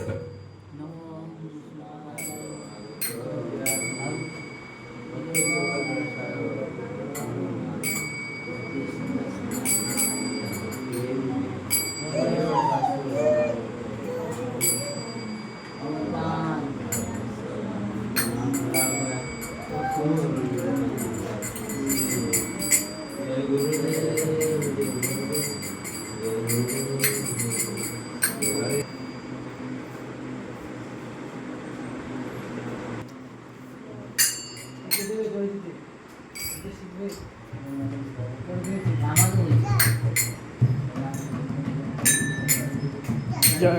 然后 જય